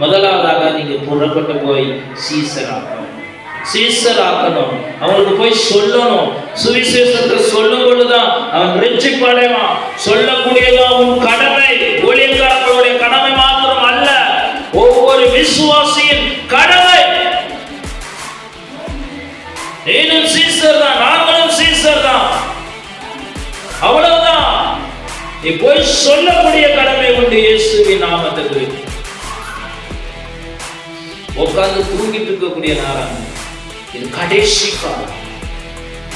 முதலாவதாக நீங்கள் புறப்பட்டு போய் சீசராக்கணும். ஆக்கணும் ஆக்கணும் அவனுக்கு போய் சொல்லணும். சுவிசேஷத்தை சொல்லும் பொழுதுதான் அவன் ரிச்சிப்படைவான் சொல்லக்கூடியதான் உன் கடமை ஊழியக்காரர்களுடைய கடமை மாத்திரம் அல்ல. ஒவ்வொரு விசுவாசியின் கடமை. நீனும் சீசர் தான் நாங்களும் சீசர் தான் அவ்வளவுதான். நீ போய் சொல்லக்கூடிய கடமை உண்டு இயேசுவின் நாமத்துக்கு. உட்கார்ந்து தூங்கிட்டு இருக்கக்கூடிய நேரம். இது கடைசி காலம்.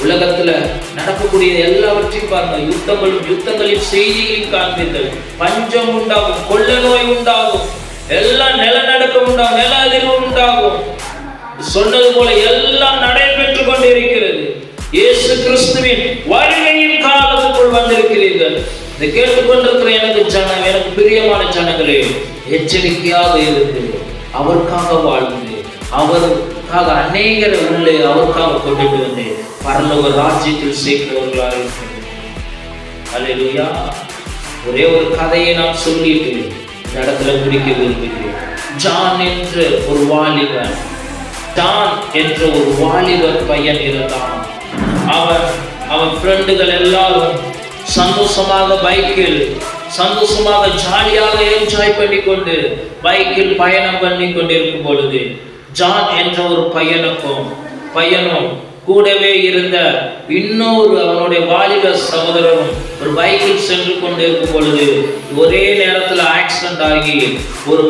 உலகத்துல நடக்கக்கூடிய எல்லாவற்றையும் பாருங்க. யுத்தங்களும் யுத்தங்களின் செய்திகளையும் காண்பீர்கள். பஞ்சம் உண்டாகும் கொள்ள நோய் உண்டாகும். எல்லாம் நிலநடுக்கம் உண்டாகும் நில அதிர்வு உண்டாகும். சொன்னது போல எல்லாம் நடைபெற்றுக் கொண்டிருக்கிறது. இயேசு கிறிஸ்துவின் வருகையின் காலத்துக்குள் வந்திருக்கிறீர்கள். இதை கேட்டுக்கொண்டிருக்கிற எனக்கு ஜனம் எனக்கு பிரியமான ஜனங்களே எச்சரிக்கையாக இருந்து அவருக்காக வாழ்ந்து அவருக்காக அநேகரை உள்ளே அவருக்காக கொண்டுட்டு வந்து பரலோக ராஜ்யத்தில் சேர்க்கிறவர்களாக இருக்கிறது அல்லேலூயா. ஒரே ஒரு கதையை நான் சொல்லிட்டு இந்த இடத்துல முடிக்க விரும்புகிறேன். ஜான் என்ற ஒரு வாலிபன் ஜான் என்ற ஒரு வாலிபர் பையன் இருந்தான். அவன் அவன் ஃப்ரெண்டுகள் எல்லாரும் சந்தோஷமாக பைக்கில் சந்தோஷமாக ஜாலியாக என்ஜாய் பண்ணி கொண்டு பைக்கில் பயணம் பண்ணி கொண்டிருக்கும் பொழுது ஜான் என்ற ஒரு பையனுக்கும் பையனும் கூடவே இருந்த இன்னொரு அவனுடைய வாலிப சகோதரனும் ஒரு பைக்கில் சென்று கொண்டிருக்கும் பொழுது ஒரே நேரத்தில் ஆக்சிடென்ட் ஆகி ஒரு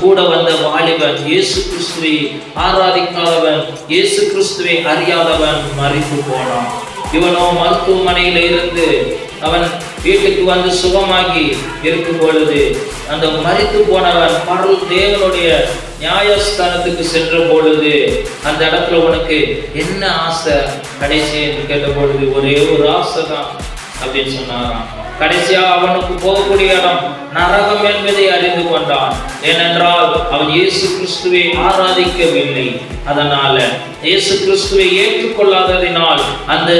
கூட வந்த வாலிபன் இயேசு கிறிஸ்துவை ஆராதிக்காதவன் இயேசு கிறிஸ்துவை அறியாதவன் மறித்து போனான். இவனோ மருத்துவமனையில் இருந்து அவன் வீட்டுக்கு வந்து சுகமாகி இருக்கும் பொழுது அந்த மறித்து போனவன் பரல் தேவனுடைய நியாயஸ்தானத்துக்கு சென்ற பொழுது அந்த இடத்துல உனக்கு என்ன ஆசை? கடைசி என்று கேட்ட பொழுது ஒரே ஒரு ஆசை தான் அப்படின்னு சொன்னாராம். கடைசியா அவனுக்கு போகக்கூடிய இடம் நரகம் என்பதை அறிந்து கொண்டான். ஏனென்றால் அவன் இயேசு கிறிஸ்துவை ஆராதிக்கவில்லை. அதனால இயேசு கிறிஸ்துவை ஏற்றுக்கொள்ளாததினால் அந்த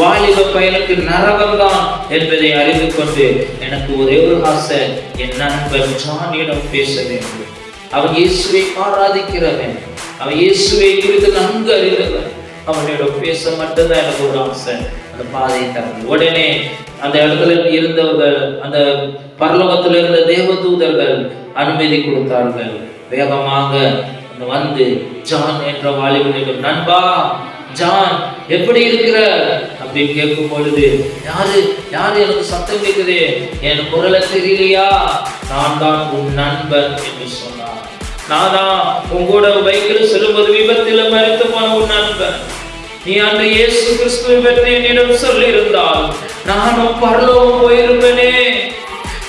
வாலிப பயனுக்கு நரகம்தான் என்பதை அறிந்து கொண்டு எனக்கு ஒரே ஒரு ஆசை என் நண்பன் ஜானியிடம் பேச வேண்டும். அவன் இயேசுவை ஆராதிக்கிறவன். அவன் இயேசுவை குறித்து நன்கு அறிந்தவன் அவனிடம் பேச மட்டும்தான் எனக்கு ஒரு ஆசை அந்த பாதையை தரணும். உடனே அந்த இடத்துல இருந்தவர்கள் அந்த பரலோகத்தில் இருந்த தேவதூதர்கள் அனுமதி கொடுத்தார்கள். வேகமாக வந்து ஜான் என்ற வாலிபனிடம் நண்பா ஜான் எப்படி இருக்கிற? அப்படின்னு கேட்கும் பொழுது யாரு யாரு எனக்கு சத்தம் கேட்குது? என் குரலை தெரியலையா? நான் தான் உன் நண்பன் என்று சொன்னார். நாதான் உங்களோட கூட பைக்கில் செல்லும்போது விபத்தில் மறைத்து போன உன் நண்பன். நீ அந்த இயேசு கிறிஸ்துவை பற்றி என்னிடம் சொல்லியிருந்தால் நானும் பரலோகம் போயிருப்பேனே.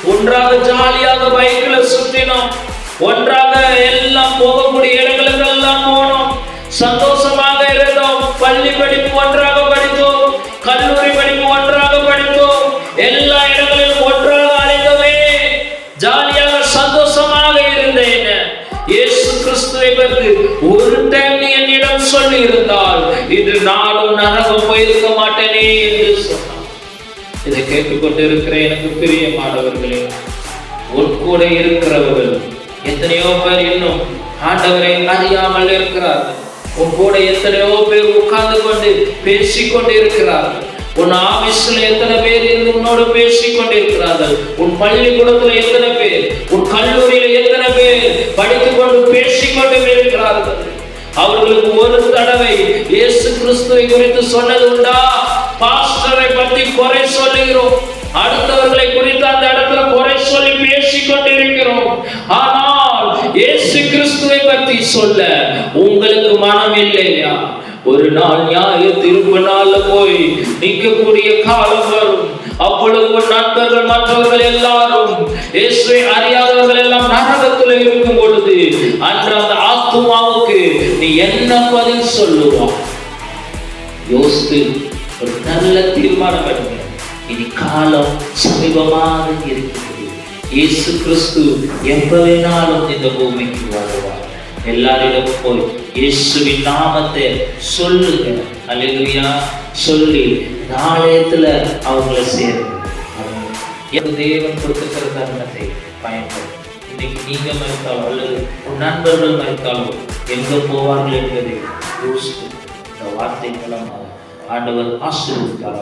ஒன்றாக ஜாலியாக பைக்கில் சுற்றினோம். ஒன்றாக எல்லாம் போகக்கூடிய இடங்களுக்கெல்லாம் போனோம். சந்தோஷமாக இருந்தோம். பள்ளி படிப்பு ஒன்றாக கிறிஸ்துவை ஒரு டைம் நீ என்னிடம் சொல்லி இருந்தால் இன்று நானும் நரகம் போயிருக்க மாட்டேனே என்று சொன்னான். இதை கேட்டுக்கொண்டிருக்கிற எனக்கு பிரியமானவர்களே உன் கூட இருக்கிறவர்கள் எத்தனையோ பேர் இன்னும் ஆண்டவரை அறியாமல் இருக்கிறார்கள். உன் கூட எத்தனையோ பேர் உட்கார்ந்து கொண்டு பேசிக்கொண்டு இருக்கிறார்கள் உன் ஆபீஸ்ல எத்தனை பேர் இருந்து உன்னோடு பேசிக் கொண்டிருக்கிறார்கள் உன் பள்ளிக்கூடத்துல எத்தனை பேர்? உன் கல்லூரியில எத்தனை பேர் படித்துக் கொண்டு பேசிக் கொண்டு இருக்கிறார்கள் அவர்களுக்கு ஒரு தடவை இயேசு கிறிஸ்துவை குறித்து சொன்னது உண்டா? பாஸ்டரை பத்தி குறை சொல்லுகிறோம். அடுத்தவர்களை குறித்து அந்த இடத்துல குறை சொல்லி பேசிக் கொண்டிருக்கிறோம் ஆனால் இயேசு கிறிஸ்துவை பற்றி சொல்ல உங்களுக்கு மனம் இல்லையா ஒரு நாள் நியாய திருப்பு நாள்ல போய் நிற்கக்கூடிய காலம் வரும். அப்பொழுது நண்பர்கள் மற்றவர்கள் எல்லாரும் இயேசுவை அறியாதவர்கள் எல்லாம் நரகத்தில் இருக்கும் பொழுது அன்று அந்த ஆத்துமாவுக்கு நீ என்ன பதில் சொல்லுவா யோசித்து ஒரு நல்ல தீர்மானம் எடுங்க. இனி காலம் சமீபமாக இருக்கிறது. இயேசு கிறிஸ்து எப்ப வேணாலும் இந்த பூமிக்கு வரும் எல்லாரிடம் போய் இயேசுவின் நாமத்தை சொல்லுங்க. அல்லேலூயா சொல்லி நாளையத்துல அவங்கள சேருங்க. என் தேவன் கொடுத்துக்கிற தருணத்தை பயன்படுத்தும் இன்னைக்கு நீங்க மறைத்தாலோ அல்லது உன் நண்பர்கள் மறைத்தாலோ எங்க போவார்கள் என்பதை யோசித்து இந்த வார்த்தை மூலமாக ஆண்டவர் ஆசீர்வதித்தார்